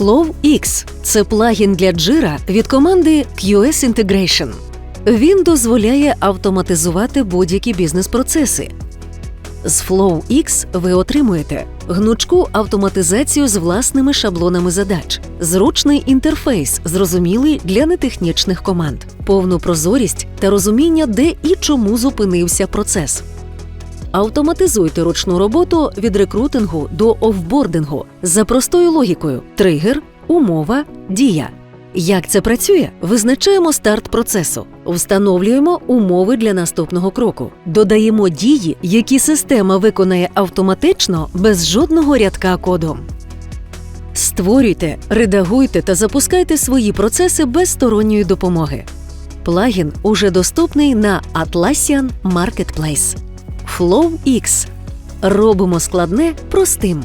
FlowX – це плагін для Jira від команди QS Integration. Він дозволяє автоматизувати будь-які бізнес-процеси. З FlowX ви отримуєте гнучку автоматизацію з власними шаблонами задач, зручний інтерфейс, зрозумілий для нетехнічних команд, повну прозорість та розуміння, де і чому зупинився процес. Автоматизуйте ручну роботу від рекрутингу до офбордингу за простою логікою: тригер, умова, дія. Як це працює? Визначаємо старт процесу, встановлюємо умови для наступного кроку, додаємо дії, які система виконає автоматично без жодного рядка коду. Створюйте, редагуйте та запускайте свої процеси без сторонньої допомоги. Плагін уже доступний на Atlassian Marketplace. FlowX. Робимо складне простим.